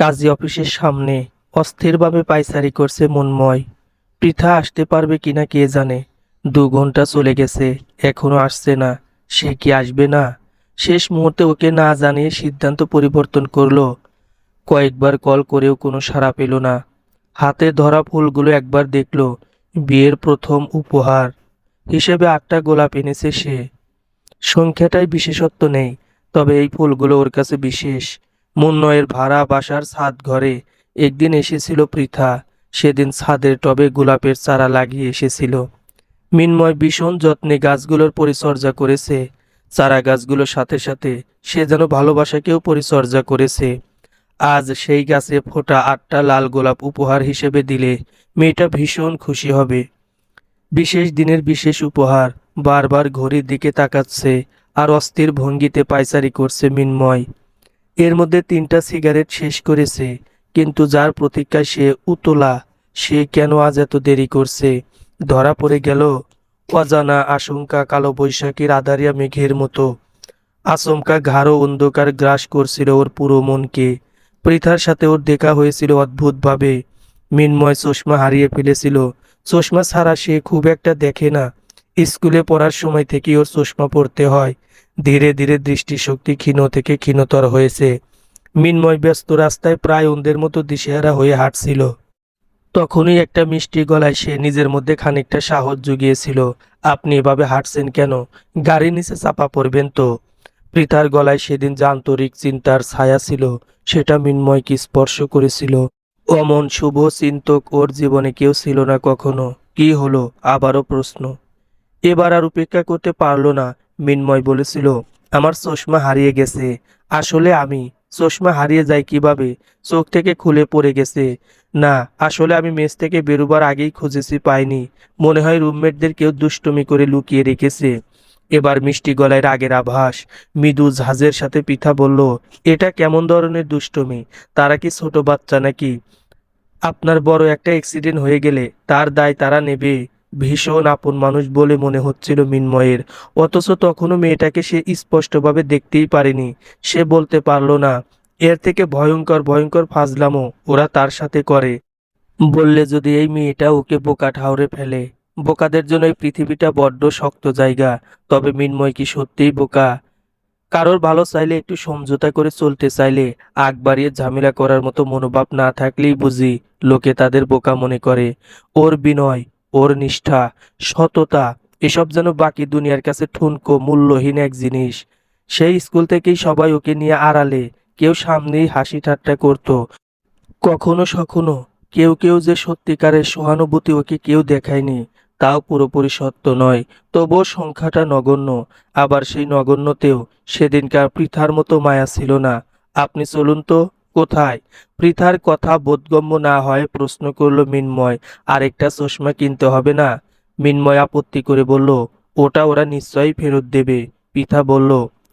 কাজী অফিসের সামনে অস্থিরভাবে পায়চারি করছে মনময়। পৃথা আসতে পারবে কিনা কে জানে? দু ঘণ্টা চলে গেছে, এখনও আসছে না। সে কি আসবে না? শেষ মুহূর্তে ওকে না জানিয়ে সিদ্ধান্ত পরিবর্তন করল। কয়েকবার কল করেও কোনো সাড়া পেল না। হাতে ধরা ফুলগুলো একবার দেখল, বিয়ের প্রথম উপহার। হিসেবে আটটা গোলাপ এনেছে সে। সংখ্যাটাই বিশেষত্ব নেই, তবে এই ফুলগুলো ওর কাছে বিশেষ। মুন্নয়ের ভাড়া বাসার ছাদ ঘরে একদিন এসেছিল পৃথা, সেদিন ছাদের টবে গোলাপের চারা লাগিয়ে এসেছিল। মিন্ময় ভীষণ যত্নে গাছগুলোর পরিচর্যা করেছে। চারা গাছগুলোর সাথে সাথে সে যেন ভালোবাসাকেও পরিচর্যা করেছে। আজ সেই গাছে ফোটা আটটা লাল গোলাপ উপহার হিসেবে দিলে মেয়েটা ভীষণ খুশি হবে। বিশেষ দিনের বিশেষ উপহার বারবার ঘড়ির দিকে তাকাচ্ছে আর অস্থির ভঙ্গিতে পায়চারি করছে মিন্ময়। এর মধ্যে তিনটা সিগারেট শেষ করেছে, কিন্তু যার প্রতীক্ষায় সে উতলা, সে কেন আজ এত দেরি করছে? ধরা পড়ে গেল অজানা, আশঙ্কা, কালো বৈশাখীর আধারিয়া মেঘের মতো। আচমকা ঘাড়ো অন্ধকার গ্রাস করছিল ওর পুরো মনকে। পৃথার সাথে ওর দেখা হয়েছিল অদ্ভুতভাবে। মিন্ময় চশমা হারিয়ে ফেলেছিল। চশমা ছাড়া সে খুব একটা দেখে না। স্কুলে পড়ার সময় থেকে ওর চশমা পড়তে হয়। ধীরে ধীরে দৃষ্টিশক্তি ক্ষীণ থেকে ক্ষীণতর হয়েছে। মিন্ময় ব্যস্ত রাস্তায় প্রায় অন্ধের মতো দিশেহারা হয়ে হাঁটছিল। তখনই একটা মিষ্টি গলায় সে নিজের মধ্যে খানিকটা সাহস জুগিয়েছিল। আপনি এভাবে হাঁটছেন কেন? গাড়ি নিচে চাপা পড়বেন তো? পৃথার গলায় সেদিন যে আন্তরিক চিন্তার ছায়া ছিল, সেটা মিন্ময়কে স্পর্শ করেছিল। অমন শুভ চিন্তক ওর জীবনে কেউ ছিল না কখনো। কি হলো? আবারও প্রশ্ন। এবার আর উপেক্ষা করতে পারল না। মিন্ময় বলেছিল, আমার চশমা হারিয়ে গেছে। আসলে আমি চশমা হারিয়ে যায় কীভাবে? চোখ থেকে খুলে পড়ে গেছে। না, আসলে আমি মেস থেকে বেরোবার আগেই খুঁজেছি পাইনি। মনে হয় রুমমেটদের কেউ দুষ্টুমি করে লুকিয়ে রেখেছে। এবার মিষ্টি গলায় রাগের আভাস, মৃদু ঝাঁজের সাথে পিঠা বলল, এটা কেমন ধরনের দুষ্টমি? তারা কি ছোট বাচ্চা নাকি? আপনার বড় একটা অ্যাক্সিডেন্ট হয়ে গেলে তার দায় তারা নেবে। ভীষণ আপন মানুষ বলে মনে হচ্ছিল মিন্ময়ের। অথচ তখনও মেয়েটাকে সে স্পষ্টভাবে দেখতেই পারেনি। সে বলতে পারল না, এর থেকে ভয়ঙ্কর ভয়ঙ্কর ফাজলামো ওরা তার সাথে করে। বললে যদি এই মেয়েটা ওকে বোকা ঠাউরে ফেলে। বোকাদের জন্য এই পৃথিবীটা বড্ড শক্ত জায়গা। তবে মিন্ময় কি সত্যিই বোকা? কারোর ভালো চাইলে একটু সমঝোতা করে চলতে চাইলে আগ বাড়িয়ে ঝামেলা করার মতো মনোভাব না থাকলেই বুঝি লোকে তাদের বোকা মনে করে। ওর বিনয় ওর নিষ্ঠা, সততা, এসব যেন বাকি দুনিয়ার কাছে ঠুনকো, মূল্যহীন এক জিনিস। সেই স্কুল থেকেই সবাই ওকে নিয়ে আড়ালে, কেউ সামনেই হাসি ঠাট্টা করত। কখনো সখনো কেউ কেউ যে সত্যিকারের সহানুভূতি ওকে কেউ দেখায়নি, তাও পুরোপুরি সত্য নয়। তবুও সংখ্যাটা নগণ্য। আবার সেই নগণ্যতেও সেদিনকার পৃথার মতো মায়া ছিল না। আপনি চলুন তো। কোথায়? পৃথার কথা বোধগম্য না হয় প্রশ্ন করল মিন্ময়। আরেকটা চশমা কিনতে হবে না? মিন্ময় আপত্তি করে বলল, ওটা ওরা নিশ্চয়ই ফেরত দেবে। পৃথা বলল,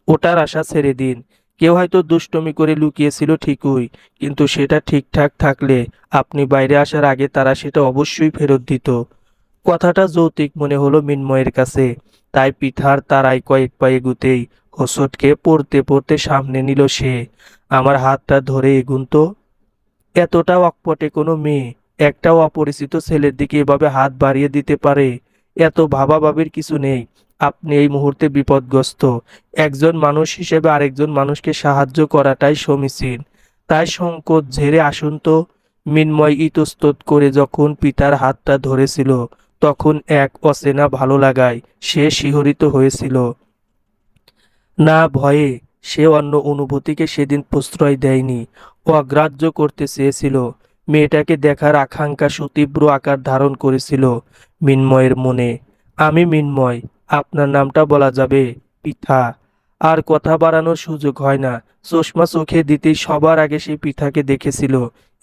ওটার আশা ছেড়ে দিন। কেউ হয়তো দুষ্টমি করে লুকিয়েছিল ঠিকই, কিন্তু সেটা ঠিকঠাক থাকলে আপনি বাইরে আসার আগে তারা সেটা অবশ্যই ফেরত দিত। কথাটা যৌতিক মনে হলো মিন্ময়ের কাছে। তাই পিঠার তারাই কয়েক পা এগুতেই হোসটকে পড়তে পড়তে সামনে নিল সে। আমার হাতটা ধরে এগুন তো এতটাও অকপটে কোনো মেয়ে একটাও অপরিচিত ছেলের দিকে এভাবে হাত বাড়িয়ে দিতে পারে, এত ভাবাভাবির কিছু নেই। আপনি এই মুহূর্তে বিপদগ্রস্ত। একজন মানুষ হিসেবে আরেকজন মানুষকে সাহায্য করাটাই সমীচীন। তাই সংকোচ ঝেড়ে আসুন তো। মিন্ময় ইতস্তত করে যখন পিতার হাতটা ধরেছিল, তখন এক অচেনা ভালো লাগায় সে শিহরিত হয়েছিল। না ভয়ে সে অন্য অনুভূতিকে সেদিন প্রশ্রয় দেয়নি। অগ্রাহ্য করতে চেয়েছিল। মেয়েটাকে দেখার আকাঙ্ক্ষা সুতীব্র আকার ধারণ করেছিল মিন্ময়ের মনে। আমি মিন্ময়, আপনার নামটা বলা যাবে পিঠা। আর কথা বাড়ানোর সুযোগ হয় না। চশমা চোখে দিতেই সবার আগে সেই পিঠাকে দেখেছিল।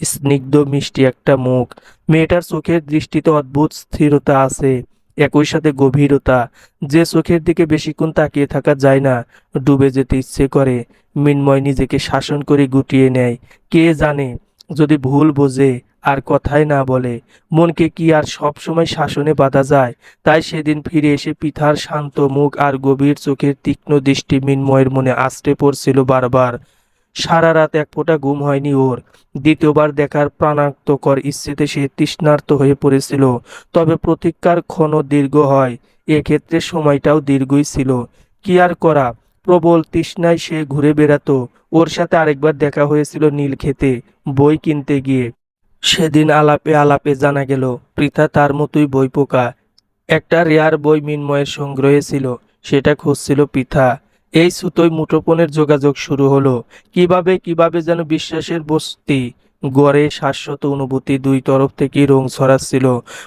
স্নিগ্ধ মিষ্টি একটা মুখ। মেয়েটার চোখের দৃষ্টিতে অদ্ভুত স্থিরতা আছে। একই সাথে গভীরতা যে চোখের দিকে বেশিক্ষণ তাকিয়ে থাকা যায় না, ডুবে যেতে ইচ্ছে করে। মিন্ময় নিজেকে শাসন করে গুটিয়ে নেয়। কে জানে, যদি ভুল বোঝে, আর কথাই না বলে, মনকে কি আর সব সময় শাসনে বাঁধা যায়? তাই সেদিন ফিরে এসে পিঠার শান্ত মুখ আর গভীর চোখের তীক্ষ্ণ দৃষ্টি মিন্ময়ের মনে আশ্রে পড়ছিল বারবার। সারা রাত এক ফোঁটা ঘুম হয়নি ওর। দ্বিতীয়বার দেখার প্রাণাক্তকর ইচ্ছেতে সে তৃষ্ণার্ত হয়ে পড়েছিল। তবে প্রতীক্ষার ক্ষণ দীর্ঘ হয়। এক্ষেত্রে সময়টাও দীর্ঘই ছিল। কি আর করা? প্রবল তৃষ্ণায় সে ঘুরে বেড়াতো। ওর সাথে আরেকবার দেখা হয়েছিল নীল খেতে বই কিনতে গিয়ে। সেদিন আলাপে আলাপে জানা গেল, পৃথা তার মতোই বই পোকা। একটা রেয়ার বই মিনময়ের সংগ্রহে ছিল। সেটা খুঁজছিল পৃথা। এই সুতোয় মুঠোপনের যোগাযোগ শুরু হলো। কীভাবে কীভাবে যেন বিশ্বাসের বস্তি গড়ে শাশ্বত অনুভূতি দুই তরফ থেকেই রং ছড়াচ্ছিল।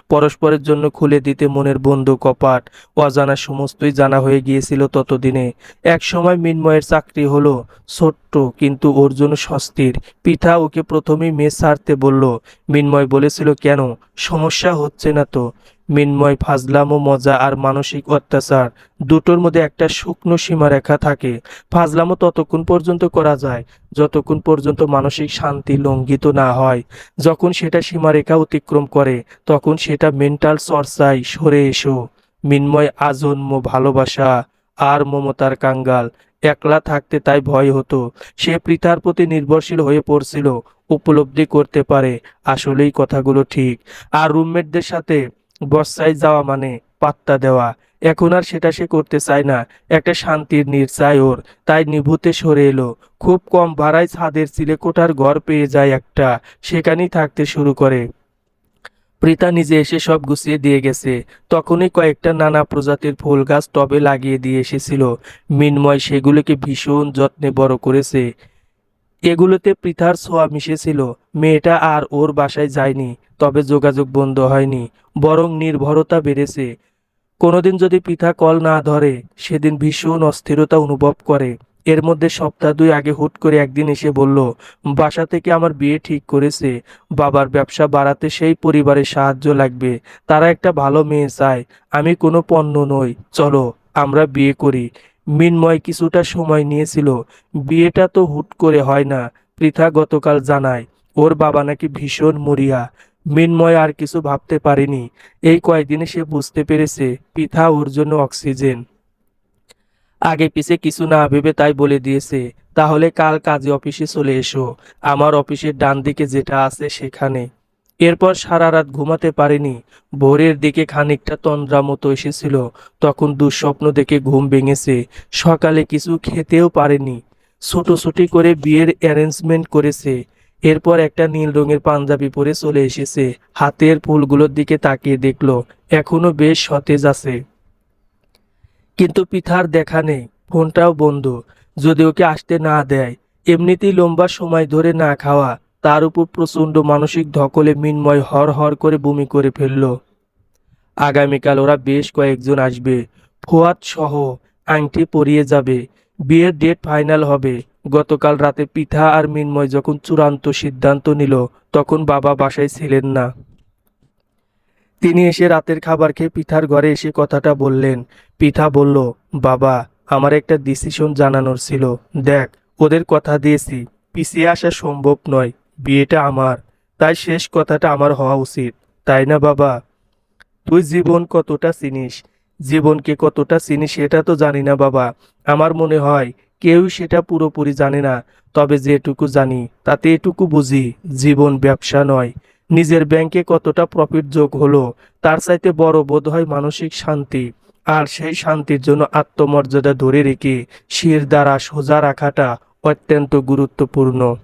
পরস্পরের জন্য খুলে দিতে মনের বন্ধু কপাট, অজানা সমস্তই জানা হয়ে গিয়েছিল ততদিনে। এক সময় মিনময়ের চাকরি হলো ছোট্ট কিন্তু ওর জন্য স্বস্তির। পিঠা ওকে প্রথমেই মেয়ে ছাড়তে বলল, মিনময় বলেছিল কেন? সমস্যা হচ্ছে না তো? মিনময় ফাজলাম, মজা আর মানসিক অত্যাচার। দুটোর মধ্যে একটা শুকনো সীমারেখা থাকে। ফাজলামও ততক্ষণ পর্যন্ত করা যায়, যতক্ষণ পর্যন্ত মানসিক শান্তি লঙ্ঘিত না হয়। যখন সেটা সীমারেখা অতিক্রম করে, তখন সেটা মেন্টাল চর্চায় সরে এসো। মিনময় আজন্ম ভালোবাসা আর মমতার কাঙ্গাল। একলা থাকতে তাই ভয় হতো। সে পৃথার প্রতি নির্ভরশীল হয়ে পড়ছিল। উপলব্ধি করতে পারে, আসলেই কথাগুলো ঠিক। আর রুমমেটদের সাথে বর্ষায় যাওয়া মানে পাত্তা দেওয়া। এখন আর সেটা সে করতে চায় না। একটা শান্তির নির্চায় ওর। তাই নিভুতে সরে এলো। খুব কম ভাড়ায় ছাদের চিলেকোঠার ঘর পেয়ে যায় একটা। সেখানেই থাকতে শুরু করে। প্রীতা নিজে এসে সব গুছিয়ে দিয়ে গেছে। তখনই কয়েকটা নানা প্রজাতির ফুল গাছ টবে লাগিয়ে দিয়ে এসেছিল। মিনময় সেগুলোকে ভীষণ যত্নে বড় করেছে। এগুলোতে পৃথার ছোঁয়া মিশেছিল। মেয়েটা আর ওর বাসায় যায়নি, তবে যোগাযোগ বন্ধ হয়নি, বরং নির্ভরতা বেড়েছে। কোনোদিন যদি পিতা কল না ধরে, সেদিন ভীষণ অস্থিরতা অনুভব করে। এর মধ্যে সপ্তাহ দুই আগে হুট করে একদিন এসে বলল, বাসা থেকে আমার বিয়ে ঠিক করেছে, বাবার ব্যবসা বাড়াতে সেই পরিবারের সাহায্য লাগবে, তারা একটা ভালো মেয়ে চায়, আমি কোনো পণ্য নই, চলো, আমরা বিয়ে করি। মিনময় কিছুটা সময় নিয়েছিল। বিয়েটা তো হুট করে হয় না, পৃথা গতকাল জানায়, ওর বাবা নাকি ভীষণ মরিয়া। মিনময় আর কিছু ভাবতে পারেনি। এই কয়েকদিনে সে বুঝতে পেরেছে, পৃথা ওর জন্য অক্সিজেন। আগে পিছে কিছু না ভেবে তাই বলে দিয়েছে, তাহলে কাল কাজে অফিসে চলে এসো। আমার অফিসের ডান দিকে যেটা আছে সেখানে। এরপর সারা রাত ঘুমাতে পারেনি। ভোরের দিকে খানিকটা তন্দ্রা মতো এসেছিল। তখন দুঃস্বপ্ন দেখে ঘুম ভেঙেছে। সকালে কিছু খেতেও পারেনি। ছোটোছুটি করে বিয়ের অ্যারেঞ্জমেন্ট করেছে। এরপর একটা নীল রঙের পাঞ্জাবি পরে চলে এসেছে। হাতের ফুলগুলোর দিকে তাকিয়ে দেখল, এখনও বেশ সতেজ আছে। কিন্তু পিঠার দেখা নেই, ফোনটাও বন্ধ। যদি ওকে আসতে না দেয়, এমনিতেই লম্বা সময় ধরে না খাওয়া তার উপর প্রচণ্ড মানসিক ধকলে মিনময় হর হর করে বমি করে ফেলল। আগামীকাল ওরা বেশ কয়েকজন আসবে। ফোয়াদ সহ আংটি পরিয়ে যাবে। বিয়ের ডেট ফাইনাল হবে। গতকাল রাতে পিঠা আর মিনময় যখন চূড়ান্ত সিদ্ধান্ত নিল, তখন বাবা বাসায় ছিলেন না। তিনি এসে রাতের খাবার খেয়ে পিঠার ঘরে এসে কথাটা বললেন। পিঠা বলল, বাবা, আমার একটা ডিসিশন জানানোর ছিল। দেখ, ওদের কথা দিয়েছি। পিছিয়ে আসা সম্ভব নয়। বিয়েটা আমার। তাই শেষ কথাটা আমার হওয়া উচিত। তাই না, বাবা? তুই জীবন কতটা চিনিস? জীবনকে কতটা চিনিস সেটা তো জানি না, বাবা। আমার মনে হয় কেউ সেটা পুরোপুরি জানে না। তবে যেটুকু জানি, তাতে এটুকু বুঝি, জীবন ব্যবসা নয়। নিজের ব্যাংকে কতটা প্রফিট যোগ হলো, তার চাইতে বড় বোধ হয় মানসিক শান্তি। আর সেই শান্তির জন্য আত্মমর্যাদা ধরে রেখে শির দ্বারা সোজা রাখাটা অত্যন্ত গুরুত্বপূর্ণ।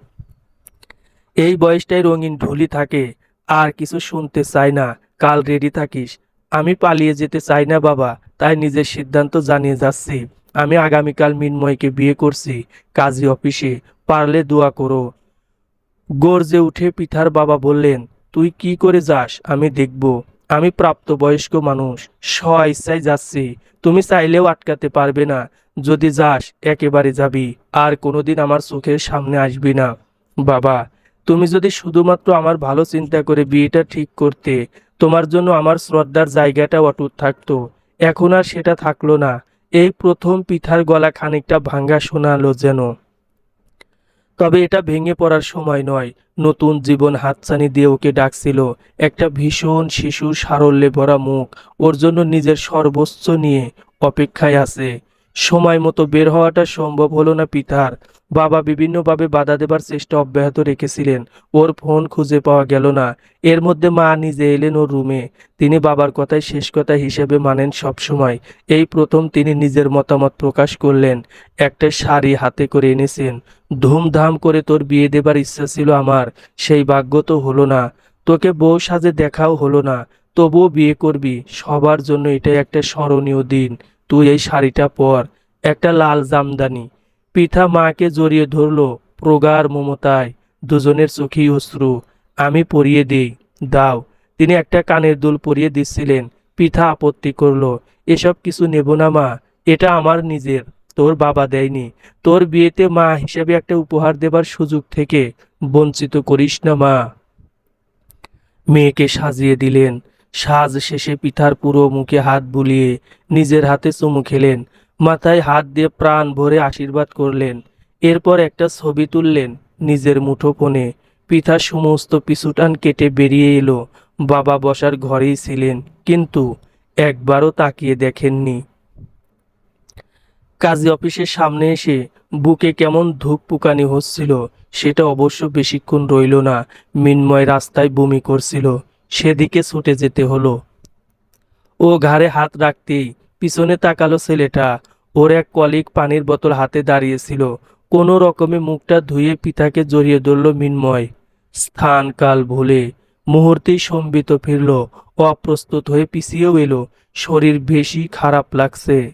এই বয়সটাই রঙিন ঢুলি থাকে, আর কিছু শুনতে চাই না। কাল রেডি থাকিস। আমি পালিয়ে যেতে চাই না বাবা, তাই নিজের সিদ্ধান্ত জানিয়ে যাচ্ছি। আমি আগামীকাল মিনময়কে বিয়ে করছি, কাজী অফিসে। পারলে দোয়া করো। গর্জে উঠে পিঠার বাবা বললেন, তুই কি করে যাস? আমি দেখব। আমি প্রাপ্তবয়স্ক মানুষ স্ব ইচ্ছায় যাচ্ছি। তুমি চাইলেও আটকাতে পারবে না। যদি যাস, একেবারে যাবি। আর কোনোদিন আমার চোখের সামনে আসবি না। বাবা তুমি যদি শুধুমাত্র আমার ভালো চিন্তা করে বিয়েটা ঠিক করতে, তোমার জন্য আমার শ্রদ্ধার জায়গাটা অটুট থাকতো। এখন আর সেটা থাকল না। এই প্রথম পিঠার গলা খানিকটা ভাঙ্গা শোনালো যেন। তবে এটা ভেঙে পড়ার সময় নয়। নতুন জীবন হাতছানি দিয়ে ওকে ডাকছিল। একটা ভীষণ শিশুর সারল্যে ভরা মুখ। ওর জন্য নিজের সর্বোচ্চ নিয়ে অপেক্ষায় আছে। সময় মতো বের হওয়াটা সম্ভব হলো না পিতার। বাবা বিভিন্নভাবে বাধা দেবার চেষ্টা অব্যাহত রেখেছিলেন। ওর ফোন খুঁজে পাওয়া গেল না। এর মধ্যে মা নিজে এলেন ওর রুমে। তিনি বাবার কথাই শেষ কথা হিসেবে মানেন সবসময়। এই প্রথম তিনি নিজের মতামত প্রকাশ করলেন। একটা শাড়ি হাতে করে এনেছেন। ধুমধাম করে তোর বিয়ে দেবার ইচ্ছা ছিল আমার। সেই ভাগ্য তো হলো না। তোকে বউ সাজে দেখাও হলো না। তবুও বিয়ে করবি। সবার জন্য এটা একটা স্মরণীয় দিন। তুই এই শাড়িটা পর। একটা লাল জামদানি। পিঠা মাকে জড়িয়ে ধরলো প্রগাঢ় মমতায়। দুজনের চোখেই অশ্রু। আমি পরিয়ে দিই। দাও। তিনি একটা কানের দুল পরিয়ে দিচ্ছিলেন। পিঠা আপত্তি করল, এসব কিছু নেব না মা, এটা আমার নিজের। তোর বাবা দেয়নি। তোর বিয়েতে মা হিসেবে একটা উপহার দেবার সুযোগ থেকে বঞ্চিত করিস না মা। মেয়েকে সাজিয়ে দিলেন। সাজ শেষে পিঠার পুরো মুখে হাত বুলিয়ে নিজের হাতে চুমু খেলেন। মাথায় হাত দিয়ে প্রাণ ভরে আশীর্বাদ করলেন। এরপর একটা ছবি তুললেন নিজের মুঠোফোনে। পিঠা সমস্ত পিছুটান কেটে বেরিয়ে এলো। বাবা বসার ঘরেই ছিলেন, কিন্তু একবারও তাকিয়ে দেখেননি। কাজী অফিসের সামনে এসে বুকে কেমন ধূপ পুকানি হচ্ছিল, সেটা অবশ্য বেশিক্ষণ রইল না, মিন্ময় রাস্তায় বমি করছিল। সেদিকে ছুটে যেতে হলো। ও ঘাড়ে হাত রাখতেই পিছনে তাকালো ছেলেটা। ওর এক কলিক পানির বোতল হাতে দাঁড়িয়েছিল। কোনো রকমে মুখটা ধুয়ে পিতাকে জড়িয়ে ধরল মিন্ময়। স্থান কাল ভুলে। মুহূর্তেই সম্বিত ফিরল। অপ্রস্তুত হয়ে পিছিয়েও এলো। শরীর বেশি খারাপ লাগছে।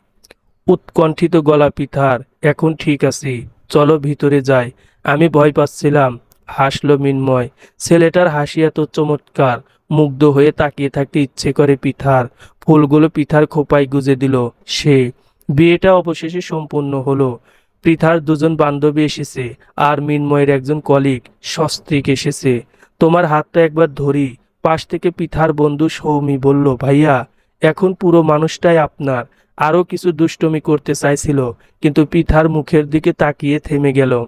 উৎকণ্ঠিত গলা পিতার, এখন ঠিক আছি। চলো ভিতরে যাই। আমি ভয় পাচ্ছিলাম। হাসলো মিন্ময়। ছেলেটার হাসি এত চমৎকার। মুগ্ধ হয়ে তাকিয়ে থাকতে ইচ্ছে করে পিঠার ফুলগুলো পিঠার খোপায় গুজে দিল। সে, বিয়েটা অবশেষে সম্পূর্ণ হলো। পৃথার দুজন বান্ধবী এসেছে, আর মিন্ময়ের একজন কলিগ সস্ত্রীক এসেছে। তোমার হাতটা একবার ধরি, পাশ থেকে পিঠার বন্ধু সৌমি বলল, ভাইয়া, এখন পুরো মানুষটাই আপনার। আরও কিছু দুষ্টমি করতে চাইছিল, কিন্তু পিঠার মুখের দিকে তাকিয়ে থেমে গেল।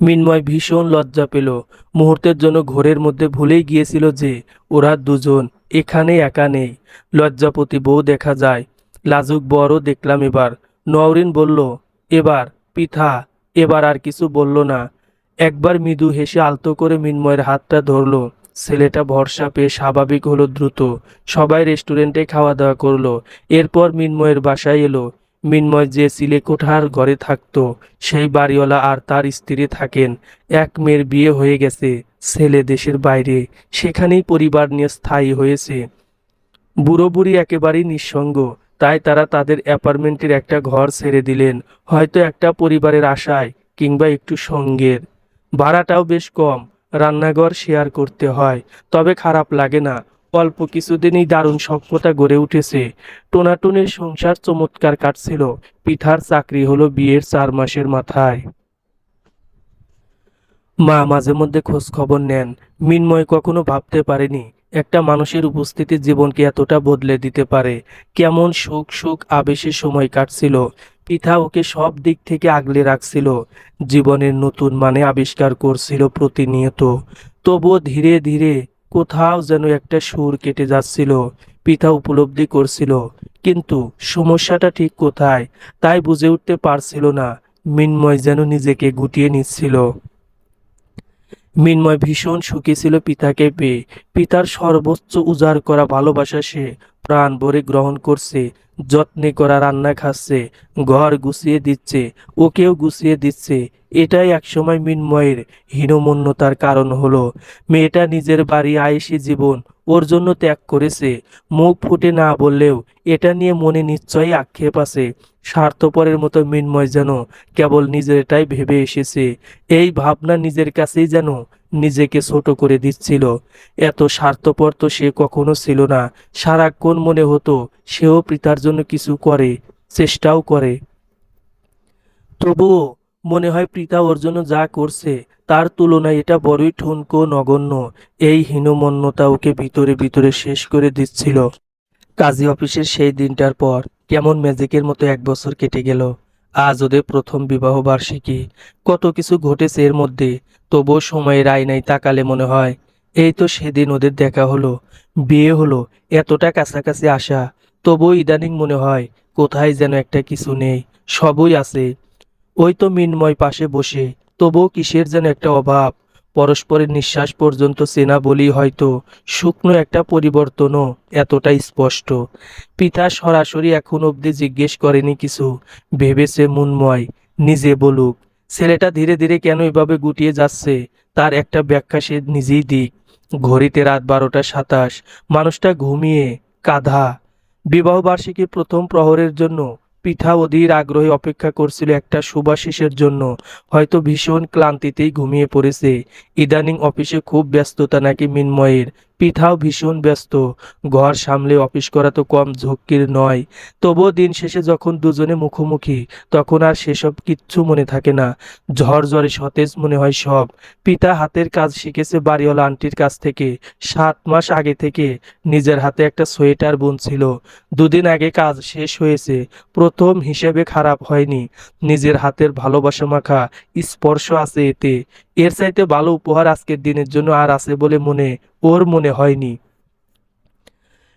মিন্ময় ভীষণ লজ্জা পেল। মুহূর্তের জন্য ঘোরের মধ্যে ভুলেই গিয়েছিল যে, ওরা দুজন এখানে একা নেই। লজ্জাপতি বউ দেখা যায়। লাজুক বড় দেখলাম এবার। নওরিন বলল, এবার, পিঠা। এবার আর কিছু বলল না। একবার মৃদু হেসে আলতো করে মিন্ময়ের হাতটা ধরলো। ছেলেটা ভরসা পেয়ে স্বাভাবিক হলো দ্রুত। সবাই রেস্টুরেন্টে খাওয়া দাওয়া করল। এরপর মিন্ময়ের বাসায় এলো। মিন্ময় যে সিলে কোঠার ঘরে থাকতো, সেই বাড়িওয়ালা আর তার স্ত্রী থাকেন। এক মেয়ের বিয়ে হয়ে গেছে। ছেলে দেশের বাইরে, সেখানেই পরিবার নিয়ে স্থায়ী হয়েছে। বুড়ো বুড়ি একেবারেই নিঃসঙ্গ, তাই তারা তাদের অ্যাপার্টমেন্টের একটা ঘর ছেড়ে দিলেন, হয়তো একটা পরিবারের আশায় কিংবা একটু সঙ্গের। ভাড়াটাও বেশ কম, রান্নাঘর শেয়ার করতে হয়, তবে খারাপ লাগে না। অল্প কিছুদিনই দারুণ সভ্যতা গড়ে উঠেছে। টোনাটুনের সংসার চমৎকার কাটছিল পিঠার চাকরি হলো বিয়ের চার মাসের মাথায়। মা মাঝে মধ্যে খোঁজ খবর নেন। মিন্ময় কখনো ভাবতে পারেনি, একটা মানুষের উপস্থিতি জীবনকে এতটা বদলে দিতে পারে। কেমন সুখ সুখ আবেশে সময় কাটছিল। পিঠা ওকে সব দিক থেকে আগলে রাখছিল। জীবনের নতুন মানে আবিষ্কার করছিল প্রতিনিয়ত। তবুও ধীরে ধীরে কোথাও যেন একটা সুর কেটে যাচ্ছিল। পিতা উপলব্ধি করছিল, কিন্তু সমস্যাটা ঠিক কোথায় তাই বুঝে উঠতে পারছিল না। মিন্ময় যেন নিজেকে গুটিয়ে নিচ্ছিল। মিন্ময় ভীষণ সুখী ছিল পিতাকে পেয়ে। পিতার সর্বোচ্চ উজাড় করা ভালোবাসা সে প্রাণ ভরে গ্রহণ করছে, যত্নে করা রান্না খাচ্ছে, ঘর গুছিয়ে দিচ্ছে, ওকেও গুছিয়ে দিচ্ছে। এটাই একসময় মিন্ময়ের হীনমন্যতার কারণ হলো। মেয়েটা নিজের বাড়ি আয়েসি জীবন ওর জন্য ত্যাগ করেছে। মুখ ফুটে না বললেও এটা নিয়ে মনে নিশ্চয়ই আক্ষেপ আছে। স্বার্থপরের মতো মিন্ময় যেন কেবল নিজেরটাই ভেবে এসেছে। এই ভাবনা নিজের কাছেই যেন নিজেকে ছোট করে দিচ্ছিল। এত স্বার্থপর তো সে কখনো ছিল না। সারাক্ষণ মনে হতো, সেও পিতার জন্য কিছু করে, চেষ্টাও করে। তবুও মনে হয় পিতা ওর জন্য যা করছে, তার তুলনায় এটা বড়ই ঠুনকো নগণ্য। এই হীনমন্যতা ওকে ভিতরে ভিতরে শেষ করে দিচ্ছিল। কাজী অফিসের সেই দিনটার পর কেমন ম্যাজিকের মতো এক বছর কেটে গেল। আজ ওদের প্রথম বিবাহ বার্ষিকী। কত কিছু ঘটেছে এর মধ্যে, তবুও সময়ের আয়নায় তাকালে মনে হয়, এই তো সেদিন ওদের দেখা হলো, বিয়ে হলো, এতটা কাছাকাছি আসা, তবুও ইদানিং মনে হয়, কোথায় যেন একটা কিছু নেই, সবই আছে। ওই তো মিনময় পাশে বসে, তবুও কিসের যেন একটা অভাব। পরস্পরের নিঃশ্বাস পর্যন্ত চেনা বলি হয়তো শুকনো একটা পরিবর্তনও এতটাই স্পষ্ট। পিতা সরাসরি এখন অবধি জিজ্ঞেস করেনি কিছু। ভেবেছে, মুনময়, নিজে বলুক, ছেলেটা ধীরে ধীরে কেন এভাবে গুটিয়ে যাচ্ছে? তার একটা ব্যাখ্যা সে নিজেই দিক। ঘড়িতে রাত বারোটা সাতাশ, মানুষটা ঘুমিয়ে কাঁধা। বিবাহ বার্ষিকীর প্রথম প্রহরের জন্য পিঠা অধীর আগ্রহে অপেক্ষা করছিল একটা শুভাশিসের জন্য। হয়তো ভীষণ ক্লান্তিতেই ঘুমিয়ে পড়েছে। ইদানিং অফিসে খুব ব্যস্ততা নাকি মিনময়ের। পিঠাও ভীষণ ব্যস্ত। ঘর সামলে অফিস করা তো কম ঝক্কির নয়। তবুও দিন শেষে যখন দুজনে মুখোমুখি, তখন আর সেসব কিচ্ছু মনে থাকে না। ঝড় ঝড়ে সতেজ মনে হয় সব। পিতা হাতের কাজ শিখেছে বাড়িওয়ালা আন্টির কাছ থেকে। সাত মাস আগে থেকে নিজের হাতে একটা সোয়েটার বুনছিল। দুদিন আগে কাজ শেষ হয়েছে। প্রথম হিসেবে খারাপ হয়নি। নিজের হাতের ভালোবাসা মাখা স্পর্শ আছে এতে। এর চাইতে ভালো উপহার আজকের দিনের জন্য আর আছে বলে মনে, ওর মনে হয়নি।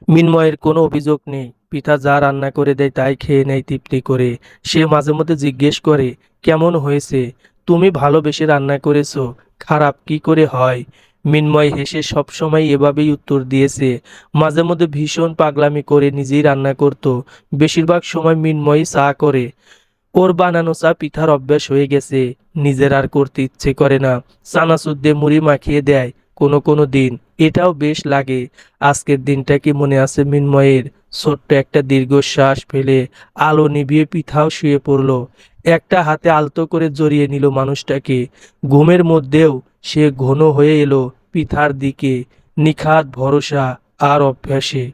মিনময়ের কোনো অভিযোগ নেই। পিতা যা রান্না করে দেয় তাই খেয়ে নেয় তৃপ্তি করে। সে মাঝে মধ্যে জিজ্ঞেস করে, কেমন হয়েছে? তুমি ভালোবেসে রান্না করেছ? খারাপ কি করে হয়? মিনময় হেসে সবসময় এভাবেই উত্তর দিয়েছে। মাঝে মধ্যে ভীষণ পাগলামি করে নিজেই রান্না করত। বেশিরভাগ সময় মিনময়ই চা করে। ওর বানানো চা পিঠার অভ্যাস হয়ে গেছে। নিজের আর করতে ইচ্ছে করে না। চানাচুর দিয়ে মুড়ি মাখিয়ে দেয় কোনো কোনো দিন। এটাও বেশ লাগে। আজকের দিনটা কি মনে আছে মিনময়ের? ছোট্ট একটা দীর্ঘশ্বাস ফেলে আলো নিভিয়ে পিঠাও শুয়ে পড়ল। একটা হাতে আলতো করে জড়িয়ে নিল মানুষটাকে। ঘুমের মধ্যেও সে ঘন হয়ে এলো পিঠার দিকে। নিখাত ভরসা আর অভ্যাসে।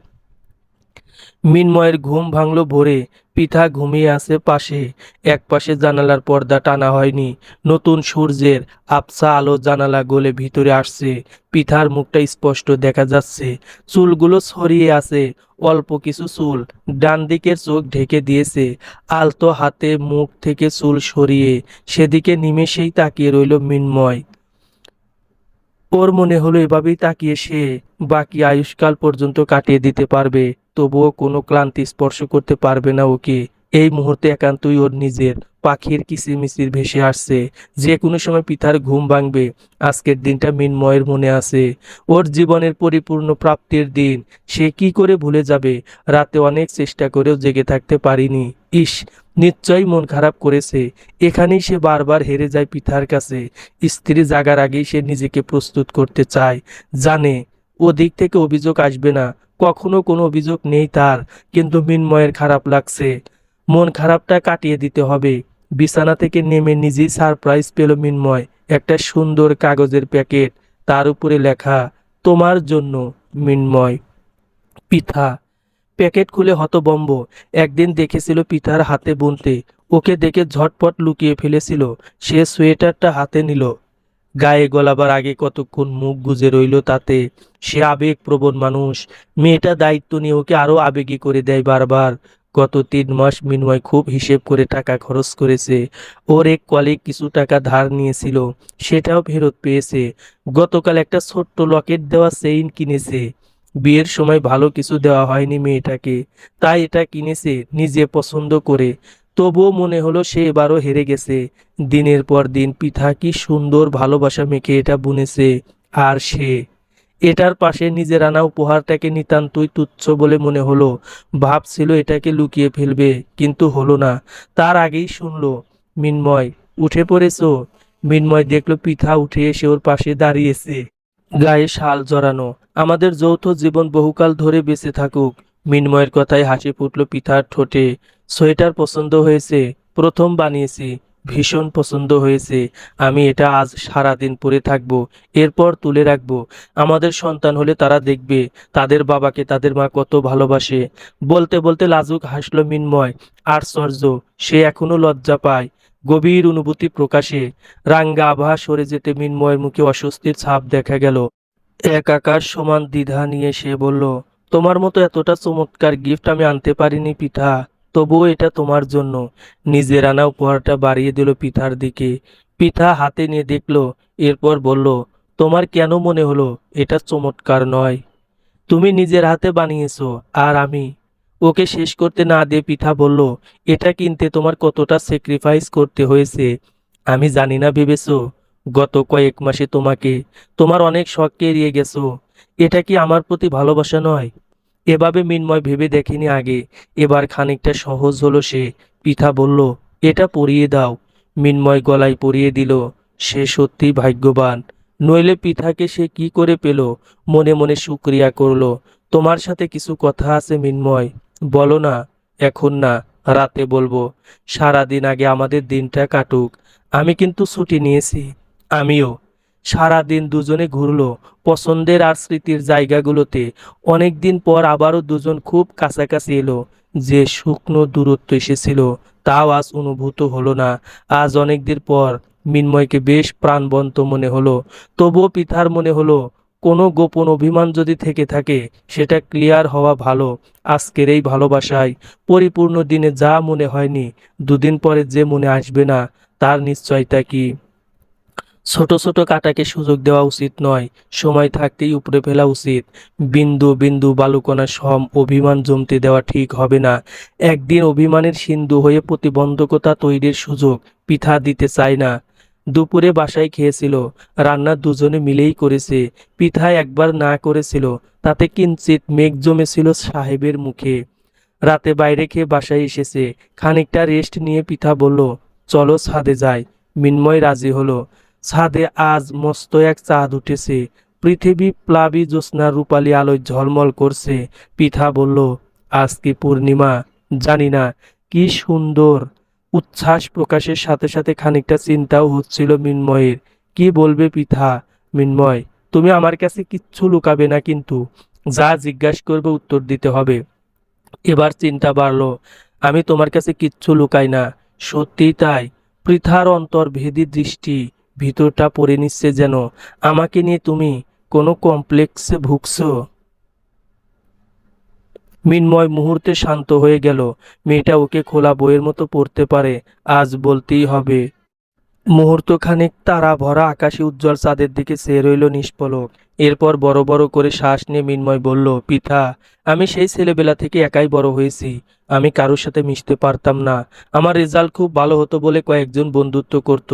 মিনময়ের ঘুম ভাঙল ভোরে পিঠা ঘুমিয়ে আছে পাশে। এক পাশে জানালার পর্দা টানা হয়নি, নতুন সূর্যের আবসা আলো জানালা গলে ভিতরে আসছে। পিঠার মুখটা স্পষ্ট দেখা যাচ্ছে, চুলগুলো ছড়িয়ে আছে, অল্প কিছু চুল ডান দিকের চোখ ঢেকে দিয়েছে, আলতো হাতে মুখ থেকে চুল সরিয়ে সেদিকে নিমেষেই তাকিয়ে রইল মিনময়। ওর মনে হলো এভাবেই তাকিয়ে সে বাকি আয়ুষ্কাল পর্যন্ত কাটিয়ে দিতে পারবে। তবুও কোনো ক্লান্তি স্পর্শ করতে পারবে না ওকে। এই মুহূর্তে একান্তই ওর নিজের, পাখির কিচিরমিচির ভেসে আসছে। যে কোনো সময় পিতার ঘুম ভাঙবে। আজকের দিনটা মিনময়ের মনে আছে। ওর জীবনের পরিপূর্ণ প্রাপ্তির দিন। সে কি করে ভুলে যাবে? রাতে অনেক চেষ্টা করেও জেগে থাকতে পারিনি। ইস, নিশ্চয়ই মন খারাপ করেছে। এখানেই সে বারবার হেরে যায় পিতার কাছে। স্ত্রী জাগার আগেই সে নিজেকে প্রস্তুত করতে চায়। জানে ও দিক থেকে অভিযোগ আসবে না। কখনো কোনো অভিযোগ নেই তার, কিন্তু মিনময়ের খারাপ লাগছে। মন খারাপটা কাটিয়ে দিতে হবে। বিছানা থেকে নেমে নিজেই সারপ্রাইজ পেল মিনময়। একটা সুন্দর কাগজের প্যাকেট, তার উপরে লেখা, তোমার জন্য, মিনময়। পিঠা। প্যাকেট খুলে হতবম্ব। একদিন দেখেছিল পিঠার হাতে বুনতে। ওকে দেখে ঝটপট লুকিয়ে ফেলেছিল। সে সোয়েটারটা হাতে নিল। গায়ে গলাবার আগে কতক্ষণ মুখ গুজে রইল তাতে? সে আবেগপ্রবণ মানুষ। মেয়েটা দায়িত্ব নিয়ে ওকে আরও আবেগী করে দেয় বারবার। গত তিন মাস মিনময় খুব হিসেব করে টাকা খরচ করেছে। ওর এক কলিগ কিছু টাকা ধার নিয়েছিল, সেটাও ফেরত পেয়েছে। গতকাল একটা ছোট্ট লকেট দেওয়া চেইন কিনেছে। বিয়ের সময় ভালো কিছু দেওয়া হয়নি মেয়েটাকে। তাই এটা কিনেছে, নিজে পছন্দ করে। তবুও মনে হলো সে এবারও হেরে গেছে। দিনের পর দিন পিঠা কি সুন্দর ভালোবাসা মেখে এটা বুনেছে। আর সে? এটার পাশে নিজের আনা উপহারটাকে নিতান্তই তুচ্ছ বলে মনে হলো। ভাবছিল এটাকে লুকিয়ে ফেলবে, কিন্তু হলো না। তার আগেই শুনলো, মিনময়, উঠে পড়েছ? মিনময় দেখল পিঠা উঠে এসে ওর পাশে দাঁড়িয়েছে, গায়ে শাল জড়ানো। আমাদের যৌথ জীবন বহুকাল ধরে বেঁচে থাকুক। মিনময়ের কথায় হাসি ফুটল পিঠার ঠোঁটে। সোয়েটার পছন্দ হয়েছে, প্রথম বানিয়েছি, ভীষণ পছন্দ হয়েছে। আমি এটা আজ সারাদিন পরে থাকব, এরপর তুলে রাখব। আমাদের সন্তান হলে তারা দেখবে, তাদের বাবাকে তাদের মা কত ভালোবাসে। বলতে বলতে লাজুক হাসল মিনময় আশ্চর্য সে এখনও লজ্জা পায়। গভীর অনুভূতি প্রকাশে। রাঙ্গা আভা সরে যেতে মিনময়ের মুখে অস্বস্তির ছাপ দেখা গেল। এক আকাশ সমান দ্বিধা নিয়ে সে বলল, তোমার মতো এতটা চমৎকার গিফট আমি আনতে পারিনি, পিঠা। তবুও এটা তোমার জন্য। নিজের আনা উপহারটা বাড়িয়ে দিল পিঠার দিকে। পিঠা হাতে নিয়ে দেখল, এরপর বলল, তোমার কেন মনে হলো? এটা চমৎকার নয়। তুমি নিজের হাতে বানিয়েছো, আর আমি। ওকে শেষ করতে না দিয়ে পিঠা বলল, এটা কিনতে তোমার কতটা স্যাক্রিফাইস করতে হয়েছে? আমি জানি না ভেবেছো, গত কয়েক মাসে তোমাকে, তোমার অনেক শখকে এড়িয়ে গেছো। এটা কি আমার প্রতি ভালোবাসা নয়? এভাবে মিনময় ভেবে দেখেনি আগে। এবার খানিকটা সহজ হলো সে। পিঠা বলল, এটা পরিয়ে দাও। মিনময় গলায় পরিয়ে দিল, সে সত্যিই ভাগ্যবান। নইলে পিঠাকে সে কি করে পেল? মনে মনে শুক্রিয়া করল, তোমার সাথে কিছু কথা আছে মিনময়। বলো না, এখন না, রাতে বলব। সারাদিন আগে আমাদের দিনটা কাটুক। আমি কিন্তু ছুটি নিয়েছি। আমিও সারাদিন দুজনে ঘুরলো। পছন্দের আর স্মৃতির জায়গাগুলোতে। অনেক দিন পর আবারও দুজন খুব কাছাকাছি এলো। যে শুকনো দূরত্ব এসেছিল, তাও আজ অনুভূত হলো না। আজ অনেক দিন পর মিন্ময়কে বেশ প্রাণবন্ত মনে হলো। তবুও পিতার মনে হলো, কোনো গোপন অভিমান যদি থেকে থাকে, সেটা ক্লিয়ার হওয়া ভালো। আজকের এই ভালোবাসায় পরিপূর্ণ দিনে যা মনে হয়নি, দুদিন পরে যে মনে আসবে না, তার নিশ্চয়তা কি? ছোট ছোট কাটাকে সুযোগ দেওয়া উচিত নয়, সময় থাকতেই উপরে ফেলা উচিত। বিন্দু বিন্দু বালুকণা সম অভিমান জমতে দেওয়া ঠিক হবে না। একদিন অভিমানের সিন্ধু হয়ে প্রতিবন্ধকতা তৈরির সুযোগ পিঠা দিতে চায় না। দুপুরে বাসায় খেয়েছিল, রান্না দুজনে মিলেই করেছে, পিঠা একবার না করেছিল, তাতে কিঞ্চিত মেঘ জমেছিল সাহেবের মুখে। রাতে বাইরে খেয়ে বাসায় এসেছে, খানিকটা রেস্ট নিয়ে পিঠা বলল, চলো ছাদে যাই। মিন্ময় রাজি হলো। ছাদে আজ মস্ত এক চাঁদ উঠেছে। পৃথিবী প্লাবি জ্যোৎস্নার রূপালি আলোয় ঝলমল করছে। পিঠা বলল, আজ কি পূর্ণিমা? জানি না, কি সুন্দর। উচ্ছ্বাস প্রকাশের সাথে সাথে খানিকটা চিন্তাও হচ্ছিল মিন্ময়ের। কি বলবে পিঠা? মিন্ময়, তুমি আমার কাছে কিচ্ছু লুকাবে না কিন্তু। যা জিজ্ঞাসা করবে উত্তর দিতে হবে। এবার চিন্তা বাড়লো, আমি তোমার কাছে কিচ্ছু লুকাই না। সত্যিই তাই। পৃথার অন্তর ভেদি দৃষ্টি ভিতরটা পড়ে নিচ্ছে যেন। আমাকে নিয়ে তুমি কোনো কমপ্লেক্সে ভুগছ। মিন্ময় মুহূর্তে শান্ত হয়ে গেল। মেয়েটা ওকে খোলা বইয়ের মতো পড়তে পারে। আজ বলতেই হবে। মুহূর্তখানেক তারা ভরা আকাশে উজ্জ্বল চাঁদের দিকে চেয়ে রইল নিষ্পলক। এরপর বড় বড় করে শ্বাস নিয়ে মিন্ময় বলল, পিতা, আমি সেই ছেলেবেলা থেকে একাই বড় হয়েছি। আমি কারোর সাথে মিশতে পারতাম না। আমার রেজাল্ট খুব ভালো হতো বলে কয়েকজন বন্ধুত্ব করত,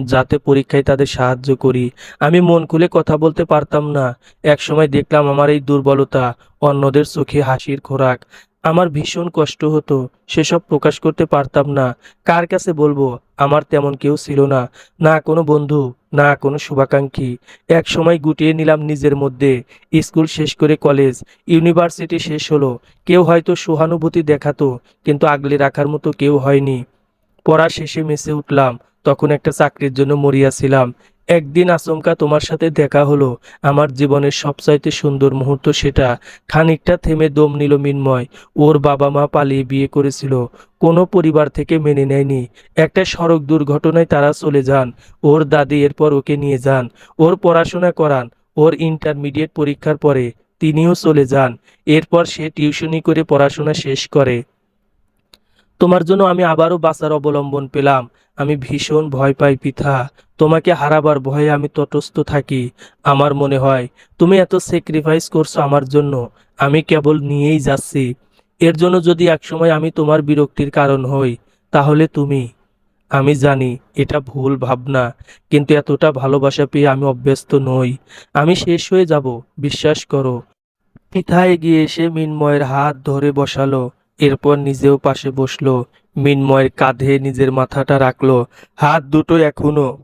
যাতে পরীক্ষায় তাদের সাহায্য করি। আমি মন খুলে কথা বলতে পারতাম না। একসময় দেখলাম আমার এই দুর্বলতা অন্যদের চোখে হাসির খোরাক। আমার ভীষণ কষ্ট হতো, সেসব প্রকাশ করতে পারতাম না। কার কাছে বলব, আমার তেমন কেউ ছিল না। না কোনো বন্ধু, না কোনো শুভাকাঙ্ক্ষী। এক সময় গুটিয়ে নিলাম নিজের মধ্যে। স্কুল শেষ করে কলেজ, ইউনিভার্সিটি শেষ হলো। কেউ হয়তো সহানুভূতি দেখাতো, কিন্তু আগলে রাখার মতো কেউ হয়নি। পড়া শেষে মেসে উঠলাম, তখন একটা চাকরির জন্য মরিয়াছিলাম একদিন আচমকা তোমার সাথে দেখা হলো। আমার জীবনের সবচাইতে সুন্দর মুহূর্ত সেটা। খানিকটা থেমে দম নিল মিন্ময়। ওর বাবা মা পালিয়ে বিয়ে করেছিল। কোনো পরিবার থেকে মেনে নেয়নি। একটা সড়ক দুর্ঘটনায় তারা চলে যান। ওর দাদি এরপর ওকে নিয়ে যান। ওর পড়াশোনা করান। ওর ইন্টারমিডিয়েট পরীক্ষার পরে তিনিও চলে যান। এরপর সে টিউশনি করে পড়াশোনা শেষ করে। তোমার জন্য আমি আবারও বাঁচার অবলম্বন পেলাম। আমি ভীষণ ভয় পাই, পিতা। তোমাকে হারাবার ভয়ে আমি তটস্থ থাকি। আমার মনে হয়, তুমি এত স্যাক্রিফাইস করছ আমার জন্য। আমি কেবল নিয়েই যাচ্ছি। এর জন্য যদি একসময় আমি তোমার বিরক্তির কারণ হই, তাহলে তুমি। আমি জানি, এটা ভুল ভাবনা, কিন্তু এতটা ভালোবাসা পেয়ে আমি অভ্যস্ত নই। আমি শেষ হয়ে যাব, বিশ্বাস করো। পিতা এগিয়ে এসে মিনময়ের হাত ধরে বসালো। এরপর নিজেও পাশে বসল। মিনময়ের কাঁধে নিজের মাথাটা রাখল। হাত দুটো এখনও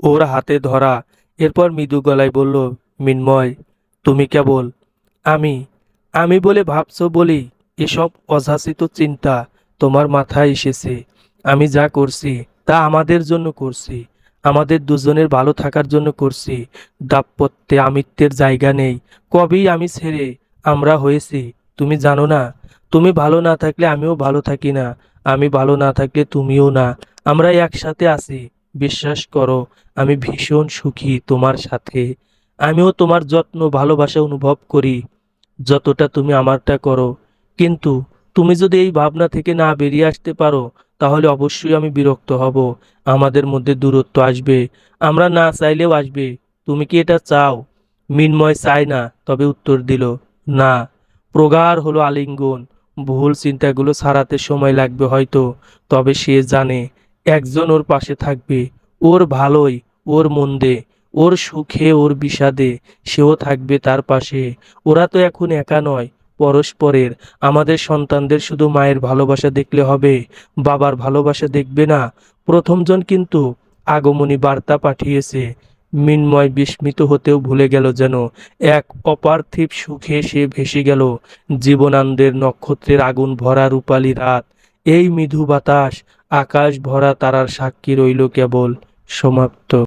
ওর হাতে ধরা। এরপর মৃদু গলায় বলল, মিনময়, তুমি কেবল আমি। আমি বলে ভাবছ বলি, এসব অযাচিত চিন্তা তোমার মাথায় এসেছে। আমি যা করছি, তা আমাদের জন্য করছি। আমাদের দুজনের ভালো থাকার জন্য করছি। দাম্পত্যে আমিত্বের জায়গা নেই। কবেই আমি ছেড়ে আমরা হয়েছি, তুমি জানো না। তুমি ভালো না থাকলে আমিও ভালো থাকি না, আমি ভালো না থাকলে তুমিও না। আমরা একসাথে আছি, বিশ্বাস করো, আমি ভীষণ সুখী তোমার সাথে। আমিও তোমার যত্ন, ভালোবাসা অনুভব করি, যতটা তুমি আমারটা করো। কিন্তু তুমি যদি এই ভাবনা থেকে না বেরিয়ে আসতে পারো, তাহলে অবশ্যই আমি বিরক্ত হব। আমাদের মধ্যে দূরত্ব আসবে। আমরা না চাইলেও আসবে। তুমি কি এটা চাও? মিনময় চায় না, তবে উত্তর দিল, না। প্রগাঢ় হলো আলিঙ্গন। ভুল চিন্তাগুলো ছাড়াতে সময় লাগবে হয়তো, তবে সে জানে একজন ওর পাশে থাকবে, ওর ভালোই, ওর মন্দে, ওর সুখে, ওর বিষাদে, সেও থাকবে তার পাশে। ওরা তো এখন একা নয়, পরস্পরের। আমাদের সন্তানদের শুধু মায়ের ভালোবাসা দেখলে হবে, বাবার ভালোবাসা দেখবে না। প্রথমজন কিন্তু আগমনী বার্তা পাঠিয়েছে মিন্ময় বিস্মিত হতেও ভুলে গেল যেন। এক অপার্থিব সুখে সে ভেসে গেল। জীবনানন্দের নক্ষত্রের আগুন ভরা রূপালী রাত। এই মৃদু বাতাস, আকাশ ভরা তারার সাক্ষী রইল কেবল। সমাপ্ত।